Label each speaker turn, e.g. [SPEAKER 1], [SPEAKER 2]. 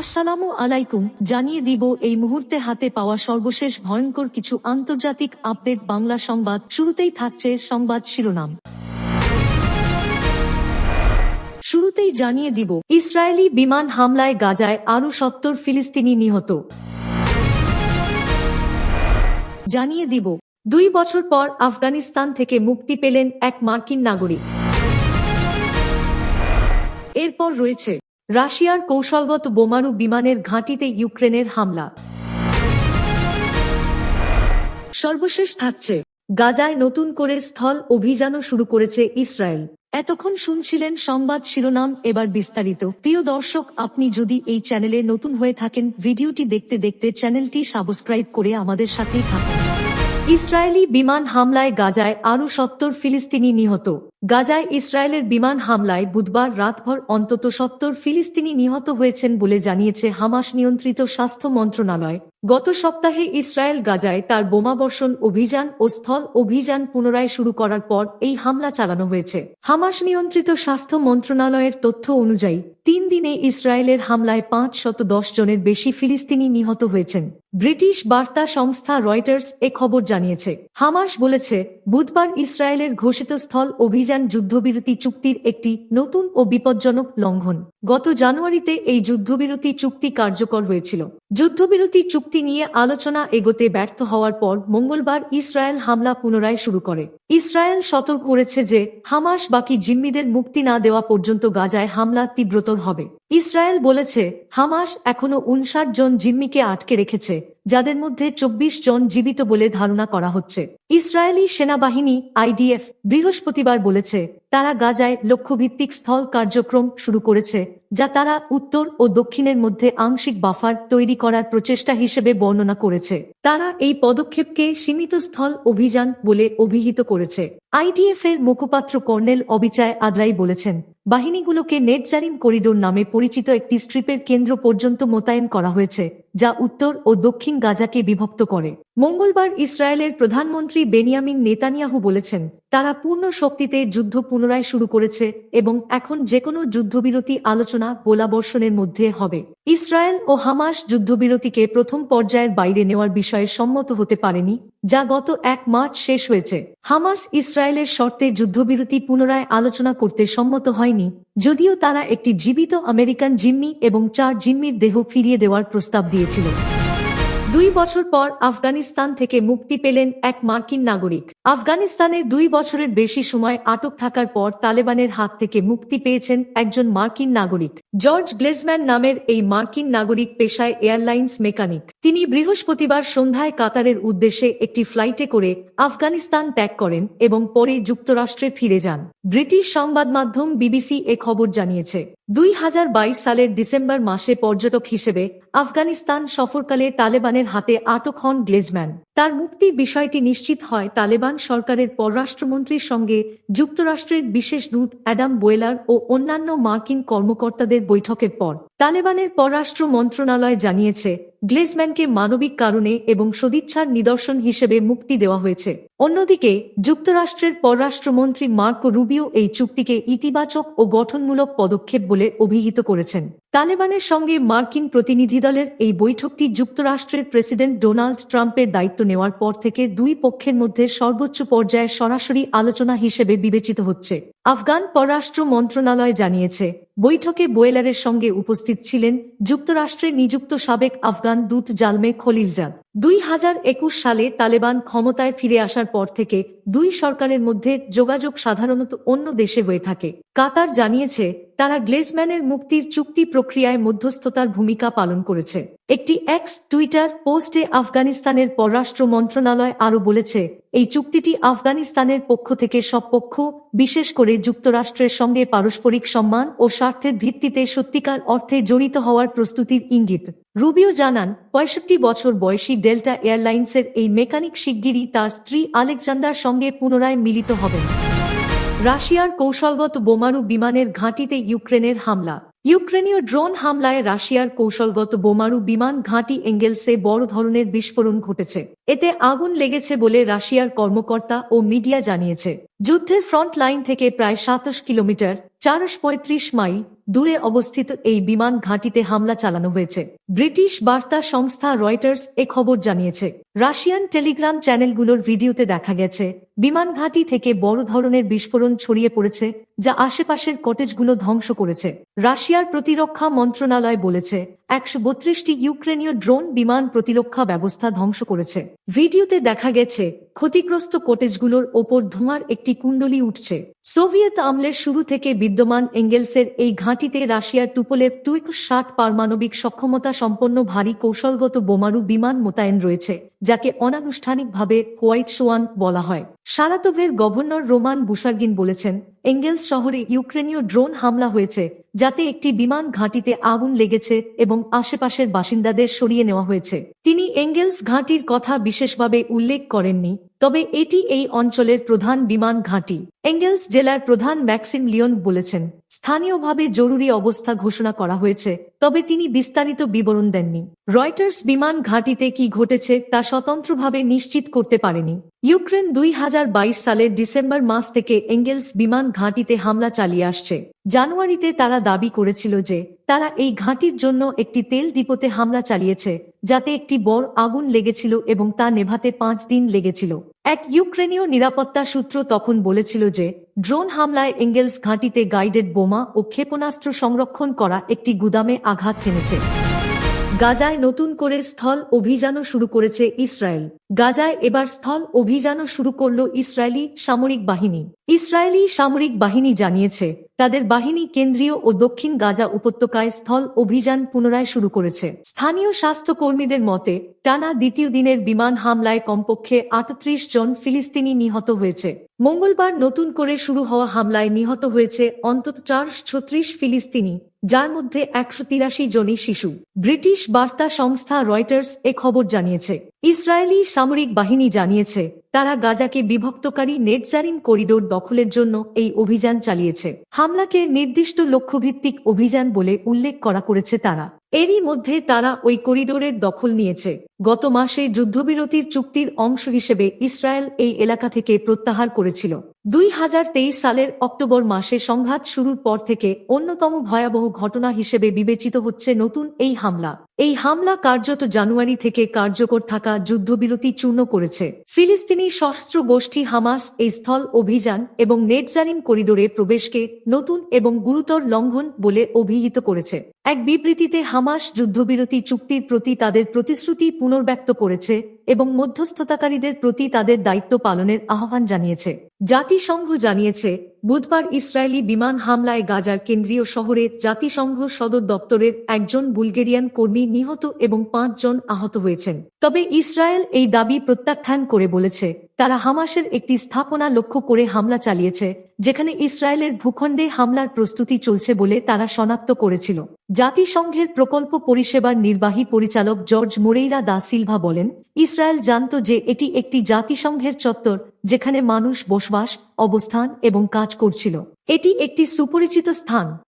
[SPEAKER 1] আসসালামু আলাইকুম জানিয়ে দিব এই মুহূর্তে হাতে পাওয়া সর্বশেষ ভয়ঙ্কর কিছু আন্তর্জাতিক আপডেট বাংলা সংবাদ শুরুতেই থাকছে সংবাদ শিরোনাম শুরুতেই জানিয়ে দিব ইসরায়েলি বিমান হামলায় গাজায় আরও সত্তর ফিলিস্তিনি নিহত জানিয়ে দিব দুই বছর পর আফগানিস্তান থেকে মুক্তি পেলেন এক মার্কিন নাগরিক এরপর রয়েছে রাশিয়ার কৌশলগত বোমারু বিমানের ঘাঁটিতে ইউক্রেনের হামলা সর্বশেষ থাকছে গাজায় নতুন করে স্থল অভিযানও শুরু করেছে ইসরায়েল এতক্ষণ শুনছিলেন সংবাদ শিরোনাম এবার বিস্তারিত প্রিয় দর্শক আপনি যদি এই চ্যানেলে নতুন হয়ে থাকেন ভিডিওটি দেখতে দেখতে চ্যানেলটি সাবস্ক্রাইব করে আমাদের সাথেই থাকুন ইসরায়েলি বিমান হামলায় গাজায় আরও সত্তর ফিলিস্তিনি নিহত গাজায় ইসরায়েলের বিমান হামলায় বুধবার রাতভর অন্তত সত্তর ফিলিস্তিনি নিহত হয়েছেন বলে জানিয়েছে হামাস নিয়ন্ত্রিত স্বাস্থ্য মন্ত্রণালয় গত সপ্তাহে ইসরায়েল গাজায় তার বোমাবর্ষণ অভিযান ও স্থল অভিযান পুনরায় শুরু করার পর এই হামলা চালানো হয়েছে হামাস নিয়ন্ত্রিত স্বাস্থ্য মন্ত্রণালয়ের তথ্য অনুযায়ী তিন দিনে ইসরায়েলের হামলায় পাঁচ শত দশ জনের বেশি ফিলিস্তিনি নিহত হয়েছেন ব্রিটিশ বার্তা সংস্থা রয়টার্স এ খবর জানিয়েছে হামাস বলেছে বুধবার ইসরায়েলের ঘোষিত স্থল অভিযান অভিযান যুদ্ধবিরতি চুক্তির একটি নতুন ও বিপজ্জনক লঙ্ঘন গত জানুয়ারিতে এই যুদ্ধবিরতি চুক্তি কার্যকর হয়েছিল যুদ্ধবিরতি চুক্তি নিয়ে আলোচনা এগোতে ব্যর্থ হওয়ার পর মঙ্গলবার ইসরায়েল হামলা পুনরায় শুরু করে ইসরায়েল সতর্ক করেছে যে হামাস বাকি জিম্মিদের মুক্তি না দেওয়া পর্যন্ত গাজায় হামলা তীব্রতর হবে ইসরায়েল বলেছে হামাস এখনও উনষাট জন জিম্মিকে আটকে রেখেছে যাদের মধ্যে চব্বিশ জন জীবিত বলে ধারণা করা হচ্ছে ইসরায়েলি সেনাবাহিনী আইডিএফ বৃহস্পতিবার বলেছে তারা গাজায় লক্ষ্যভিত্তিক স্থল কার্যক্রম শুরু করেছে যা তারা উত্তর ও দক্ষিণের মধ্যে আংশিক বাফার তৈরি করার প্রচেষ্টা হিসেবে বর্ণনা করেছে তারা এই পদক্ষেপকে সীমিত স্থল অভিযান বলে অভিহিত করেছে আইডিএফ এর মুখপাত্র কর্নেল অবিচায় আদ্রাই বলেছেন বাহিনীগুলোকে নেটজারিম করিডোর নামে পরিচিত একটি স্ট্রিপের কেন্দ্র পর্যন্ত মোতায়েন করা হয়েছে যা উত্তর ও দক্ষিণ গাজাকে বিভক্ত করে মঙ্গলবার ইসরায়েলের প্রধানমন্ত্রী বেনিয়ামিন নেতানিয়াহু বলেছেন তারা পূর্ণ শক্তিতে যুদ্ধ পুনরায় শুরু করেছে এবং এখন যে কোনো যুদ্ধবিরতি আলোচনা গোলাবর্ষণের মধ্যে হবে ইসরায়েল ও হামাস যুদ্ধবিরতিকে প্রথম পর্যায়ের বাইরে নেওয়ার বিষয়ে সম্মত হতে পারেনি যা গত এক মার্চ শেষ হয়েছে হামাস ইসরায়েলের শর্তে যুদ্ধবিরতি পুনরায় আলোচনা করতে সম্মত হয়নি যদিও তারা একটি জীবিত আমেরিকান জিম্মি এবং চার জিম্মির দেহ ফিরিয়ে দেওয়ার প্রস্তাব দিয়েছিল দুই বছর পর আফগানিস্তান থেকে মুক্তি পেলেন এক মার্কিন নাগরিক আফগানিস্তানে দুই বছরের বেশি সময় আটক থাকার পর তালেবানের হাত থেকে মুক্তি পেয়েছেন একজন মার্কিন নাগরিক জর্জ গ্লেজম্যান নামের এই মার্কিন নাগরিক পেশায় এয়ারলাইন্স মেকানিক তিনি বৃহস্পতিবার সন্ধ্যায় কাতারের উদ্দেশ্যে একটি ফ্লাইটে করে আফগানিস্তান ত্যাগ করেন এবং পরে যুক্তরাষ্ট্রে ফিরে যান ব্রিটিশ সংবাদ মাধ্যম বিবিসি এ খবর জানিয়েছে দুই সালের ডিসেম্বর মাসে পর্যটক হিসেবে আফগানিস্তান সফরকালে তালেবানের হাতে আটক হন গ্লেজম্যান তার মুক্তি বিষয়টি নিশ্চিত হয় তালেবান ইরান সরকারের পররাষ্ট্রমন্ত্রীর সঙ্গে যুক্তরাষ্ট্রের বিশেষ দূত অ্যাডাম বোয়েলার ও অন্যান্য মার্কিন কর্মকর্তাদের বৈঠকের পর তালেবানের পররাষ্ট্র মন্ত্রণালয় জানিয়েছে গ্লেজম্যানকে মানবিক কারণে এবং সদিচ্ছার নিদর্শন হিসেবে মুক্তি দেওয়া হয়েছে অন্যদিকে যুক্তরাষ্ট্রের পররাষ্ট্রমন্ত্রী মার্কো রুবিও এই চুক্তিকে ইতিবাচক ও গঠনমূলক পদক্ষেপ বলে অভিহিত করেছেন তালেবানের সঙ্গে মার্কিন প্রতিনিধি দলের এই বৈঠকটি যুক্তরাষ্ট্রের প্রেসিডেন্ট ডোনাল্ড ট্রাম্পের দায়িত্ব নেওয়ার পর থেকে দুই পক্ষের মধ্যে সর্বোচ্চ পর্যায়ে সরাসরি আলোচনা হিসেবে বিবেচিত হচ্ছে আফগান পররাষ্ট্র মন্ত্রণালয় জানিয়েছে বৈঠকে বোয়েলারের সঙ্গে উপস্থিত ছিলেন যুক্তরাষ্ট্রে নিযুক্ত সাবেক আফগান দূত জালমে খলিলজাদ দুই হাজার একুশ সালে তালেবান ক্ষমতায় ফিরে আসার পর থেকে দুই সরকারের মধ্যে যোগাযোগ সাধারণত অন্য দেশে হয়ে থাকে কাতার জানিয়েছে তারা গ্লেজম্যানের মুক্তির চুক্তি প্রক্রিয়ায় মধ্যস্থতার ভূমিকা পালন করেছে একটি এক্স টুইটার পোস্টে আফগানিস্তানের পররাষ্ট্র মন্ত্রণালয় আরও বলেছে এই চুক্তিটি আফগানিস্তানের পক্ষ থেকে সব পক্ষ বিশেষ করে যুক্তরাষ্ট্রের সঙ্গে পারস্পরিক সম্মান ও স্বার্থের ভিত্তিতে সত্যিকার অর্থে জড়িত হওয়ার প্রস্তুতির ইঙ্গিত রুবিও জানান পঁয়ষট্টি বছর বয়সী ডেল্টা এয়ারলাইন্সের এই মেকানিক শিগগিরই তার স্ত্রী আলেকজান্ডার সঙ্গে পুনরায় মিলিত হবেন রাশিয়ার কৌশলগত বোমারু বিমানের ঘাঁটিতে ইউক্রেনের হামলা ইউক্রেনীয় ড্রোন হামলায় রাশিয়ার কৌশলগত বোমারু বিমান ঘাঁটি এঙ্গেলসে বড় ধরনের বিস্ফোরণ ঘটেছে এতে আগুন লেগেছে বলে রাশিয়ার কর্মকর্তা ও মিডিয়া জানিয়েছে যুদ্ধের ফ্রন্ট লাইন থেকে প্রায় সাতাশ কিলোমিটার চারশ পঁয়ত্রিশ মাইল দূরে অবস্থিত এই বিমান ঘাঁটিতে হামলা চালানো হয়েছে ব্রিটিশ বার্তা সংস্থা রয়টার্স এ খবর জানিয়েছে রাশিয়ান টেলিগ্রাম চ্যানেলগুলোর ভিডিওতে দেখা গেছে বিমান ঘাঁটি থেকে বড় ধরনের বিস্ফোরণ ছড়িয়ে পড়েছে যা আশেপাশের কটেজগুলো ধ্বংস করেছে রাশিয়ার প্রতিরক্ষা মন্ত্রণালয় বলেছে একশো বত্রিশটি ইউক্রেনীয় ড্রোন বিমান প্রতিরক্ষা ব্যবস্থা ধ্বংস করেছে ভিডিওতে দেখা গেছে ক্ষতিগ্রস্ত কোটেজগুলোর ওপর ধোঁয়ার একটি কুণ্ডলি উঠছে সোভিয়েত আমলের শুরু থেকে বিদ্যমান এঙ্গেলসের এই ঘাঁটিতে রাশিয়ার টুপোলেভ টু ষাট পারমাণবিক সক্ষমতা সম্পন্ন ভারী কৌশলগত বোমারু বিমান মোতায়েন রয়েছে যাকে অনানুষ্ঠানিকভাবে হোয়াইট সোয়ান বলা হয় সারাতোভের গভর্নর রোমান বুসার্গিন বলেছেন এঙ্গেলস শহরে ইউক্রেনীয় ড্রোন হামলা হয়েছে যাতে একটি বিমান ঘাঁটিতে আগুন লেগেছে এবং আশেপাশের বাসিন্দাদের সরিয়ে নেওয়া হয়েছে তিনি এঙ্গেলস ঘাঁটির কথা বিশেষভাবে উল্লেখ করেননি তবে এটি এই অঞ্চলের প্রধান বিমান ঘাঁটি এঙ্গেলস জেলার প্রধান ম্যাক্সিম লিওন বলেছেন স্থানীয়ভাবে জরুরি অবস্থা ঘোষণা করা হয়েছে তবে তিনি বিস্তারিত বিবরণ দেননি রয়টার্স বিমান ঘাঁটিতে কি ঘটেছে তা স্বতন্ত্রভাবে নিশ্চিত করতে পারেনি ইউক্রেন দুই হাজার বাইশ সালের ডিসেম্বর মাস থেকে এঙ্গেলস বিমান ঘাঁটিতে হামলা চালিয়ে আসছে জানুয়ারিতে তারা দাবি করেছিল যে তারা এই ঘাঁটির জন্য একটি তেল ডিপোতে হামলা চালিয়েছে যাতে একটি বড় আগুন লেগেছিল এবং তা নেভাতে পাঁচ দিন লেগেছিল এক ইউক্রেনীয় নিরাপত্তা সূত্র তখন বলেছিল যে ড্রোন হামলায় এঙ্গেলস ঘাঁটিতে গাইডেড বোমা ও ক্ষেপণাস্ত্র সংরক্ষণ করা একটি গুদামে আঘাত খেলেছে গাজায় নতুন করে স্থল অভিযানও শুরু করেছে ইসরায়েল গাজায় এবার স্থল অভিযানও শুরু করল ইসরায়েলি সামরিক বাহিনী ইসরায়েলি সামরিক বাহিনী জানিয়েছে তাদের বাহিনী কেন্দ্রীয় ও দক্ষিণ গাজা উপত্যকায় স্থল অভিযান পুনরায় শুরু করেছে স্থানীয় স্বাস্থ্যকর্মীদের মতে টানা দ্বিতীয় দিনের বিমান হামলায় কমপক্ষে আটত্রিশ জন ফিলিস্তিনি নিহত হয়েছে মঙ্গলবার নতুন করে শুরু হওয়া হামলায় নিহত হয়েছে অন্তত চারশো ছত্রিশ ফিলিস্তিনি যার মধ্যে একশো তিরাশি জনই শিশু ব্রিটিশ বার্তা সংস্থা রয়টার্স এ খবর জানিয়েছে ইসরায়েলি সামরিক বাহিনী জানিয়েছে তারা গাজাকে বিভক্তকারী নেটজারিন করিডোর দখলের জন্য এই অভিযান চালিয়েছে হামলাকে নির্দিষ্ট লক্ষ্যভিত্তিক অভিযান বলে উল্লেখ করা করেছে তারা এরই মধ্যে তারা ওই করিডোরের দখল নিয়েছে গত মাসে যুদ্ধবিরতির চুক্তির অংশ হিসেবে ইসরায়েল এই এলাকা থেকে প্রত্যাহার করেছিল দুই সালের অক্টোবর মাসে সংঘাত শুরুর পর থেকে অন্যতম ভয়াবহ ঘটনা হিসেবে বিবেচিত হচ্ছে নতুন এই হামলা এই হামলা কার্যত জানুয়ারি থেকে কার্যকর থাকা যুদ্ধবিরতি চূর্ণ করেছে ফিলিস্তিনি সশস্ত্র গোষ্ঠী হামাস এই স্থল অভিযান এবং নেটজারিম করিডোরে প্রবেশকে নতুন এবং গুরুতর লঙ্ঘন বলে অভিহিত করেছে এক বিবৃতিতে হামাস যুদ্ধবিরতি চুক্তির প্রতি তাদের প্রতিশ্রুতি পুনর্ব্যক্ত করেছে এবং মধ্যস্থতাকারীদের প্রতি তাদের দায়িত্ব পালনের আহ্বান জানিয়েছে জাতিসংঘ জানিয়েছে বুধবার ইসরায়েলি বিমান হামলায় গাজার কেন্দ্রীয় শহরে জাতিসংঘ সদর দপ্তরের একজন বুলগেরিয়ান কর্মী নিহত এবং পাঁচজন আহত হয়েছেন তবে ইসরায়েল এই দাবি প্রত্যাখ্যান করে বলেছে তারা হামাসের একটি স্থাপনা লক্ষ্য করে হামলা চালিয়েছে যেখানে ইসরায়েলের ভূখণ্ডে হামলার প্রস্তুতি চলছে বলে তারা শনাক্ত করেছিল জাতিসংঘের প্রকল্প পরিষেবার নির্বাহী পরিচালক জর্জ মোরেইরা দা সিলভা বলেন ইস ইসরায়েল জানত যে এটি একটি জাতিসংঘের চত্বর যেখানে মানুষ বসবাস অবস্থান এবং কাজ করছিল এটি একটি সুপরিচিত স্থান